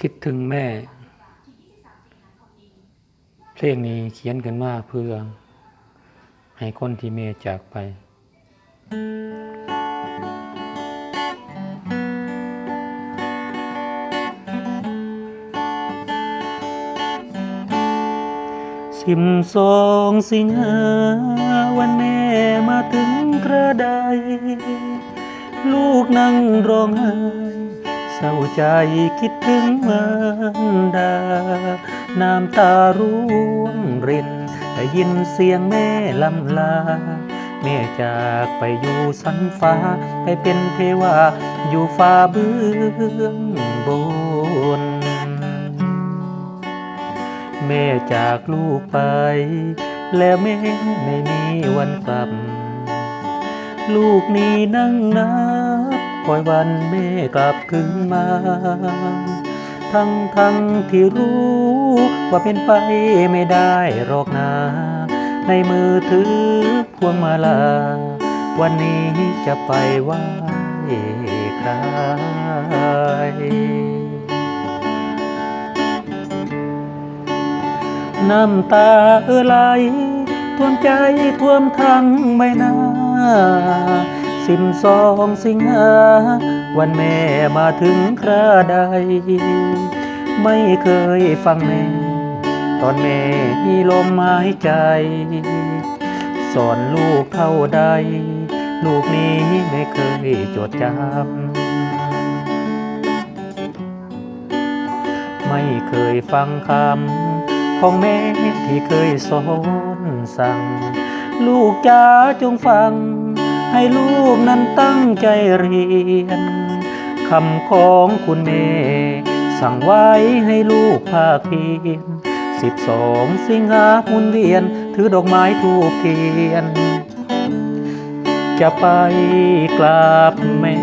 คิดถึงแม่ เพลงนี้เขียนขึ้นมาเพื่อ ให้คนที่เมจากไป สิมสองสิงหาวันแม่มาถึงกระได ลูกนั่งร้องไห้ เศร้าใจคิดถึงเมารดา น้ำตาร่วงรินได้ยินเสียงแม่ลำลา แม่จากไปอยู่สันฟ้า ไปเป็นเทวาอยู่ฟ้าเบื้องบน แม่จากลูกไป แล้วแม่ไม่มีวันกลับ ลูกนี่นั่งนับค อยวันแม่กลับคืนมา ทั้งทั้งที่รู้ว่าเป็นไปไม่ได้หรอกนา ในมือถือพวงมาลา วันนี้จะไปไหว้ใครน้ำตาเออไหลท่วมใจท่วมทั้งใบหน้า สิมสองสิงหาวันแม่มาถึงคราใด ไม่เคยฟังแม่ ตอนแม่มีลมหายใจ สอนลูกเท่าใด ลูกนี้ไม่เคยจดจำไม่เคยฟังคำของแม่ที่เคยสอนสั่ง ลูกจ๋าจงฟัง ให้ลูกนั้นตั้งใจเรียนคำของคุณแม่สั่งไว้ให้ลูกภาคเพียนสิบสองสิงหาหมุนเวียน ถือดอกไม้ทูบเทียน จะไปกราบแม่